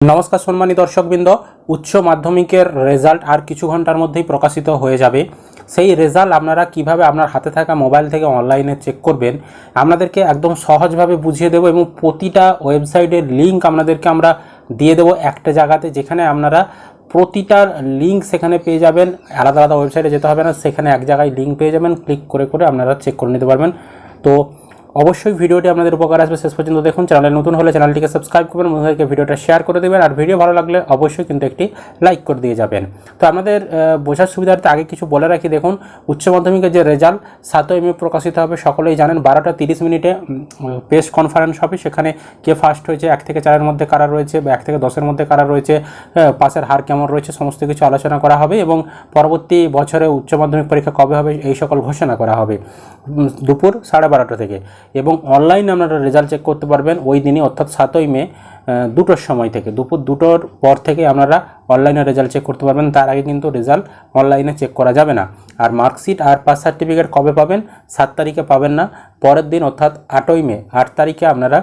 নমস্কার সম্মানী দর্শকবৃন্দ, উচ্চ মাধ্যমিকের রেজাল্ট আর কিছু ঘণ্টার মধ্যেই প্রকাশিত হয়ে যাবে। সেই রেজাল্ট আপনারা কীভাবে আপনার হাতে থাকা মোবাইল থেকে অনলাইনে চেক করবেন, আপনাদেরকে একদম সহজভাবে বুঝিয়ে দেবো এবং প্রতিটা ওয়েবসাইটের লিঙ্ক আপনাদেরকে আমরা দিয়ে দেবো একটা জায়গাতে যেখানে আপনারা প্রতিটার লিঙ্ক সেখানে পেয়ে যাবেন। আলাদা আলাদা ওয়েবসাইটে যেতে হবে না, সেখানে এক জায়গায় লিঙ্ক পেয়ে যাবেন, ক্লিক করে করে আপনারা চেক করে নিতে পারবেন। তো অবশ্যই ভিডিওটি আপনাদের উপকার আসবে। শেষ পর্যন্ত দেখুন চ্যানেলে নতুন হলে চ্যানেলটিকে সাবস্ক্রাইব করবেন বন্ধুদেরকে ভিডিওটা শেয়ার করে দেবেন আর ভিডিও ভালো লাগলে অবশ্যই কিন্তু একটি লাইক করে দিয়ে যাবেন। তো আহ, বোঝার সুবিধার্থে আগে কিছু বলে রাখি। দেখুন উচ্চ মাধ্যমিকের যে রেজাল্ট সাতই মে প্রকাশিত হবে সকলেই জানেন বারোটা তিরিশ মিনিটে প্রেস কনফারেন্স হবে। সেখানে কে ফার্স্ট হয়েছে এক থেকে চারের মধ্যে কারা রয়েছে বা এক থেকে দশের মধ্যে কারা রয়েছে পাসের হার কেমন রয়েছে সমস্ত কিছু আলোচনা করা হবে এবং পরবর্তী বছরে উচ্চ মাধ্যমিক পরীক্ষা কবে হবে এই সকল ঘোষণা করা হবে দুপুর সাড়ে বারোটা থেকে। এবং অনলাইনে আপনারা রেজাল্ট চেক করতে পারবেন ওই দিনই, অর্থাৎ সাতই মে দুটোর সময় থেকে। দুপুর দুটোর পর থেকে আপনারা অনলাইনে রেজাল্ট চেক করতে পারবেন। তার আগে কিন্তু রেজাল্ট অনলাইনে চেক করা যাবে না। আর মার্কশিট আর পাস সার্টিফিকেট কবে পাবেন, সাত তারিখে পাবেন না। পরের দিন, অর্থাৎ আটই মে, আট তারিখে আপনারা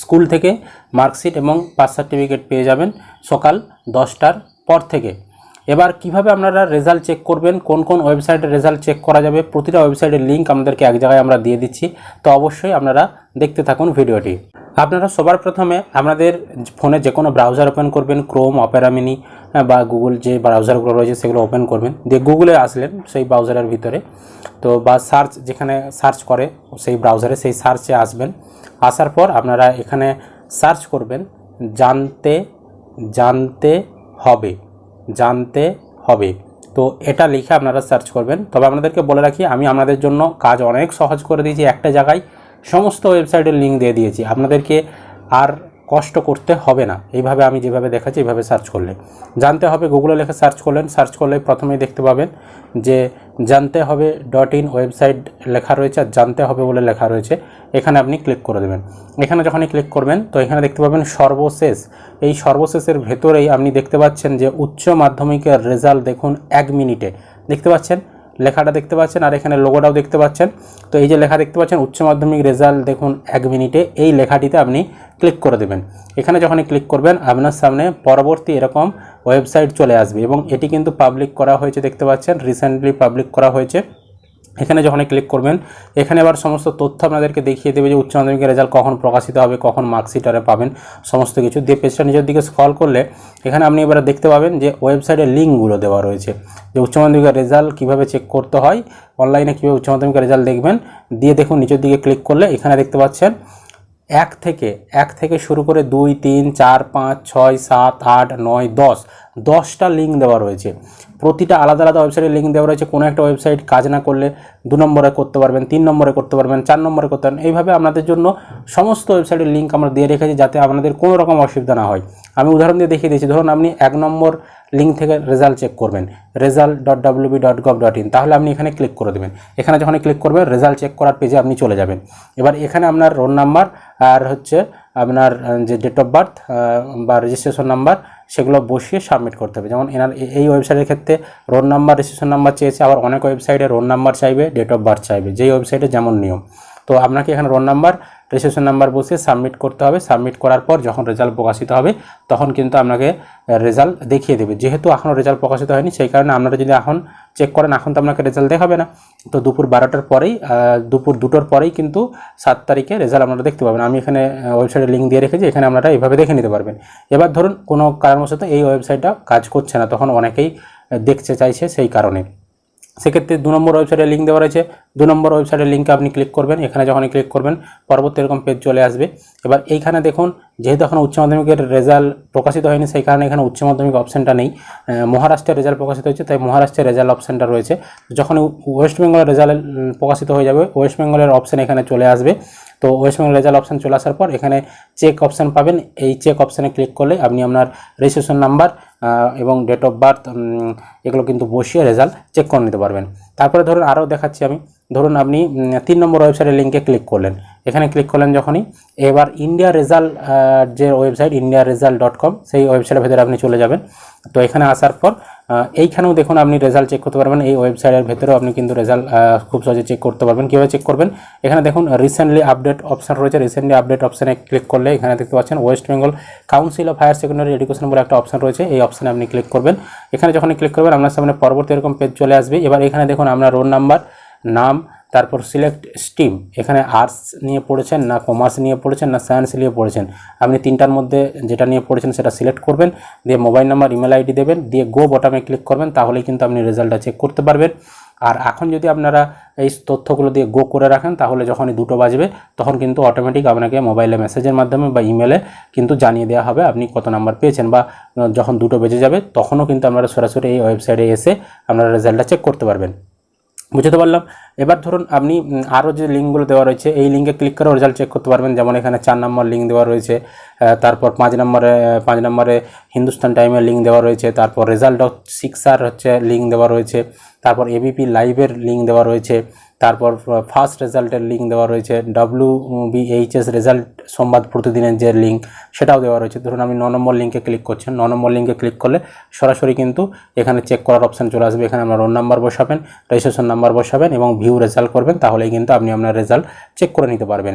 স্কুল থেকে মার্কশিট এবং পাস সার্টিফিকেট পেয়ে যাবেন সকাল দশটার পর থেকে। এবার কীভাবে আপনারা রেজাল্ট চেক করবেন, কোন কোন ওয়েবসাইটে রেজাল্ট চেক করা যাবে, প্রতিটা ওয়েবসাইটের লিঙ্ক আপনাদেরকে এক জায়গায় আমরা দিয়ে দিচ্ছি। তো অবশ্যই আপনারা দেখতে থাকুন ভিডিওটি। আপনারা সবার প্রথমে আপনাদের ফোনে যে কোনো ব্রাউজার ওপেন করবেন ক্রোম অপেরা মিনি বা গুগল যে ব্রাউজারগুলো রয়েছে সেগুলো ওপেন করবেন। দিয়ে গুগলে আসলেন সেই ব্রাউজারের ভিতরে। তো বা সার্চ যেখানে সার্চ করে সেই ব্রাউজারে সেই সার্চে আসবেন। আসার পর আপনারা এখানে সার্চ করবেন, জানতে জানতে হবে। জানতে হবে। তো এটা লিখে আপনারা সার্চ করবেন। তবে আপনাদেরকে বলে রাখি, আমি আপনাদের জন্য কাজ অনেক সহজ করে দিয়েছি। একটা জায়গায় সমস্ত ওয়েবসাইটের লিঙ্ক দিয়ে দিয়েছি। আপনাদেরকে আর কষ্ট করতে হবে না। এইভাবে আমি যেভাবে দেখাচ্ছি, এইভাবে সার্চ করলে। জানতে হবে গুগলে লেখে সার্চ করলেন। সার্চ করলে প্রথমেই দেখতে পাবেন যে জানতে হবে ডট ইন ওয়েবসাইট লেখা রয়েছে আর জানতে হবে বলে লেখা রয়েছে। এখানে আপনি ক্লিক করে দেবেন। এখানে যখনই ক্লিক করবেন, তো এখানে দেখতে পাবেন সর্বশেষ। এই সর্বশেষের ভেতরেই আপনি দেখতে পাচ্ছেন যে উচ্চ মাধ্যমিকের রেজাল্ট দেখুন এক মিনিটে। দেখতে পাচ্ছেন? লেখাটা দেখতে পাচ্ছেন আর এখানে লোগোটাও দেখতে পাচ্ছেন। তো এই যে লেখা দেখতে পাচ্ছেন, উচ্চ মাধ্যমিক রেজাল্ট দেখুন এক মিনিটে, এই লেখাটিতে আপনি ক্লিক করে দেবেন। এখানে যখনই ক্লিক করবেন, আপনার সামনে পরবর্তী এরকম ওয়েবসাইট চলে আসবে এবং এটি কিন্তু পাবলিক করা হয়েছে, দেখতে পাচ্ছেন রিসেন্টলি পাবলিক করা হয়েছে। এখানে যখনই ক্লিক করবেন, এখানে আবার সমস্ত তথ্য আপনাদেরকে দেখিয়ে দেবে যে উচ্চ মাধ্যমিকের রেজাল্ট কখন প্রকাশিত হবে, কখন মার্কশিট আরে পাবেন, সমস্ত কিছু। দিয়ে পেজটা নিজের দিকে স্ক্রল করলে এখানে আপনি এবারে দেখতে পাবেন যে ওয়েবসাইটের লিঙ্কগুলো দেওয়া রয়েছে, যে উচ্চ মাধ্যমিকের রেজাল্ট কীভাবে চেক করতে হয় অনলাইনে কীভাবে উচ্চ মাধ্যমিকের রেজাল্ট দেখবেন। দিয়ে দেখুন নিচের দিকে ক্লিক করলে এখানে দেখতে পাচ্ছেন এক থেকে এক থেকে শুরু করে দুই, তিন, চার, পাঁচ, ছয়, সাত, আট, নয়, দশ, দশটা লিঙ্ক দেওয়া রয়েছে। প্রতিটা আলাদা আলাদা ওয়েবসাইটের লিঙ্ক দেওয়া রয়েছে। কোনো একটা ওয়েবসাইট কাজ না করলে দু নম্বরে করতে পারবেন, তিন নম্বরে করতে পারবেন, চার নম্বরে করতে পারবেন। এইভাবে আপনাদের জন্য সমস্ত ওয়েবসাইটের লিঙ্ক আমরা দিয়ে রেখেছি যাতে আপনাদের কোনো রকম অসুবিধা না হয়। আমি উদাহরণ দিয়ে দেখিয়ে দিয়েছি ধরুন আপনি এক নম্বর লিঙ্ক থেকে রেজাল্ট চেক করবেন result dot WB dot dot in তাহলে আপনি এখানে ক্লিক করে দেবেন। এখানে যখন ক্লিক করবেন রেজাল্ট চেক করার পেজে আপনি চলে যাবেন। এবার এখানে আপনার রোল নাম্বার আর হচ্ছে আপনার যে ডেট অফ বার্থ বা রেজিস্ট্রেশন নাম্বার সেগুলো বসিয়ে সাবমিট করতে হবে। যেমন এনার এই ওয়েবসাইটের ক্ষেত্রে রোল নাম্বার রেজিস্ট্রেশন নাম্বার চেয়েছে, আবার অনেক ওয়েবসাইটে রোল নাম্বার চাইবে ডেট অফ বার্থ চাইবে, যেই ওয়েবসাইটে যেমন নিয়ম। তো আপনাকে এখানে রোল নাম্বার রেজিস্ট্রেশন নাম্বার বসে সাবমিট করতে হবে। সাবমিট করার পর যখন রেজাল্ট প্রকাশিত হবে, তখন কিন্তু আপনাকে রেজাল্ট দেখিয়ে দেবে। যেহেতু এখনও রেজাল্ট প্রকাশিত হয়নি, সেই কারণে আপনারা যদি এখন চেক করেন, এখন তো আপনাকে রেজাল্ট দেখাবে না। তো দুপুর বারোটার পরেই দুপুর দুটোর পরেই কিন্তু সাত তারিখে রেজাল্ট আপনারা দেখতে পাবেন। আমি এখানে ওয়েবসাইটে লিঙ্ক দিয়ে রেখেছি, এখানে আপনারা এইভাবে দেখে নিতে পারবেন। এবার ধরুন, কোনো কারণবশত এই ওয়েবসাইটটা কাজ করছে না, তখন অনেকেই দেখতে চাইছে সেই কারণে। সেক্ষেত্রে দু নম্বর ওয়েবসাইটের লিঙ্ক দেওয়া রয়েছে। দু নম্বর ওয়েবসাইটের লিঙ্কে আপনি ক্লিক করবেন। এখানে যখনই ক্লিক করবেন, পরবর্তী এরকম পেজ চলে আসবে। এবার এইখানে দেখুন, যেহেতু এখন উচ্চ মাধ্যমিকের রেজাল্ট প্রকাশিত হয়নি, সেই কারণে এখানে উচ্চ মাধ্যমিক অপশানটা নেই। মহারাষ্ট্রের রেজাল্ট প্রকাশিত হয়েছে, তাই মহারাষ্ট্রের রেজাল্ট অপশানটা রয়েছে। যখন ওয়েস্ট বেঙ্গলের রেজাল্ট প্রকাশিত হয়ে যাবে ওয়েস্ট বেঙ্গলের অপশান এখানে চলে আসবে। তো ওয়েস্ট বেঙ্গল রেজাল্ট অপশান চলে আসার পর এখানে চেক অপশান পাবেন। এই চেক অপশানে ক্লিক করলে আপনি আপনার রেজিস্ট্রেশন নাম্বার এবং ডেট অফ বার্থ এগুলো কিন্তু বসিয়ে রেজাল্ট চেক করে নিতে পারবেন। তারপরে ধরুন আরও দেখাচ্ছি আমি। ধরুন আপনি তিন নম্বর ওয়েবসাইটের লিঙ্কে ক্লিক করলেন। এখানে ক্লিক করলেন যখনই, এবার ইন্ডিয়া রেজাল্ট যে website India result dot com সেই ওয়েবসাইটের ভেতরে আপনি চলে যাবেন। তো এখানে আসার পর এইখানেও দেখুন আপনি রেজাল্ট চেক করতে পারবেন। এই ওয়েবসাইটের ভেতরেও আপনি কিন্তু রেজাল্ট খুব সহজে চেক করতে পারবেন। কীভাবে চেক করবেন? এখানে দেখুন রিসেন্টলি আপডেট অপশান রয়েছে। রিসেন্টলি আপডেট অপশানে ক্লিক করলে এখানে দেখতে পাচ্ছেন West Bengal Council of Higher Secondary Education বলে একটা অপশান রয়েছে। এই অপশানে আপনি ক্লিক করবেন। এখানে যখন ক্লিক করবেন, আপনার সামনে পরবর্তী এরকম পেজ চলে আসবে। এবার এখানে দেখুন, আপনার রোল নাম্বার নাম তারপর সিলেক্ট স্ট্রিম এখানে আর্টস নিয়ে পড়েছেন না কমার্স নিয়ে পড়েছেন না সায়েন্স নিয়ে পড়েছেন। আপনি তিনটার মধ্যে যেটা নিয়ে পড়েছেন সেটা সিলেক্ট করবেন, দিয়ে মোবাইল নাম্বার ইমেল আইডি দেবেন, দিয়ে গো বটামে ক্লিক করবেন তাহলেই কিন্তু আপনি রেজাল্টটা চেক করতে পারবেন। আর এখন যদি আপনারা এই তথ্যগুলো দিয়ে গো করে রাখেন, তাহলে যখনই দুটো বাজবে, তখন কিন্তু অটোমেটিক আপনাকে মোবাইলে মেসেজের মাধ্যমে বা ইমেলে কিন্তু জানিয়ে দেওয়া হবে আপনি কত নাম্বার পেয়েছেন বা যখন দুটো বেজে যাবে, তখনও কিন্তু আপনারা সরাসরি এই ওয়েবসাইটে এসে আপনারা রেজাল্টটা চেক করতে পারবেন। বুঝতে পারলাম। এবার ধরুন আপনি আরও যে লিঙ্কগুলো দেওয়া রয়েছে, এই লিঙ্কে ক্লিক করে রেজাল্ট চেক করতে পারবেন। যেমন এখানে চার নম্বর লিঙ্ক দেওয়া রয়েছে তারপর পাঁচ নম্বরে পাঁচ নম্বরে হিন্দুস্তান টাইমের লিঙ্ক দেওয়া রয়েছে, তারপর রেজাল্ট ডট সিক্সার হচ্ছে লিঙ্ক দেওয়া রয়েছে, তারপর এবিপি লাইভের লিঙ্ক দেওয়া রয়েছে, তারপর ফার্স্ট রেজাল্টের লিঙ্ক দেওয়া রয়েছে, ডাব্লিউ বিএইচএস রেজাল্ট সংবাদ প্রতিদিনের যে লিঙ্ক সেটাও দেওয়া রয়েছে। ধরুন আমি ন নম্বর লিঙ্কে ক্লিক করছেন ন নম্বর লিঙ্কে ক্লিক করলে সরাসরি কিন্তু এখানে চেক করার অপশান চলে আসবে, এখানে আপনার রোল নাম্বার বসাবেন, রেজিস্ট্রেশন নাম্বার বসাবেন এবং ভিউ রেজাল্ট করবেন, তাহলেই কিন্তু আপনি আপনার রেজাল্ট চেক করে নিতে পারবেন।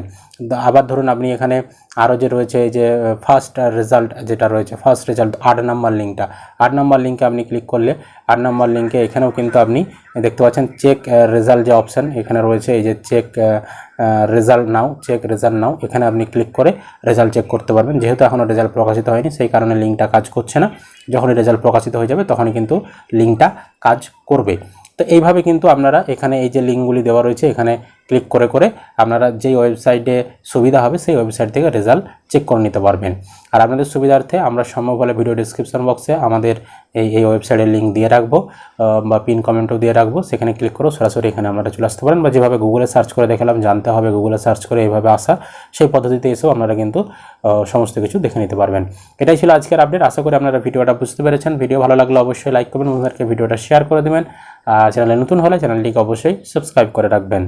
আবার ধরুন আপনি এখানে আরও যে রয়েছে যে, ফার্স্ট রেজাল্ট যেটা রয়েছে, ফার্স্ট রেজাল্ট আট নাম্বার লিঙ্কটা। আট নাম্বার লিঙ্কে আপনি ক্লিক করলে আট নাম্বার লিঙ্কে এখানেও কিন্তু আপনি দেখতে পাচ্ছেন চেক রেজাল্ট যে অপশান এখানে রয়েছে এই যে check result now check result now এখানে আপনি ক্লিক করে রেজাল্ট চেক করতে পারবেন। যেহেতু এখনও রেজাল্ট প্রকাশিত হয়নি, সেই কারণে লিঙ্কটা কাজ করছে না। যখনই রেজাল্ট প্রকাশিত হয়ে যাবে তখনই কিন্তু লিঙ্কটা কাজ করবে। তো এইভাবে কিন্তু আপনারা এখানে এই যে লিঙ্কগুলি দেওয়া রয়েছে, এখানে ক্লিক করে করে আপনারা যেই ওয়েবসাইটে সুবিধা হবে সেই ওয়েবসাইট থেকে রেজাল্ট চেক করে নিতে পারবেন। আর আপনাদের সুবিধার্থে আমরা সম্ভব হলে ভিডিও ডিসক্রিপশন বক্সে আমাদের এই এই ওয়েবসাইটের লিঙ্ক দিয়ে রাখব বা পিন কমেন্টও দিয়ে রাখব। সেখানে ক্লিক করে সরাসরি এখানে আপনারা চলে আসতে পারেন বা যেভাবে গুগলে সার্চ করে দেখালাম, জানতে হবে গুগলে সার্চ করে এইভাবে আসা, সেই পদ্ধতিতে এসেও আপনারা কিন্তু সমস্ত কিছু দেখে নিতে পারবেন। এটাই ছিল আজকের আপডেট আশা করি আপনারা ভিডিওটা বুঝতে পেরেছেন। ভিডিও ভালো লাগলে অবশ্যই লাইক করবেন বন্ধুদেরকে ভিডিওটা শেয়ার করে দেবেন। আর চ্যানেলে নতুন হলে চ্যানেলটিকে অবশ্যই সাবস্ক্রাইব করে রাখবেন।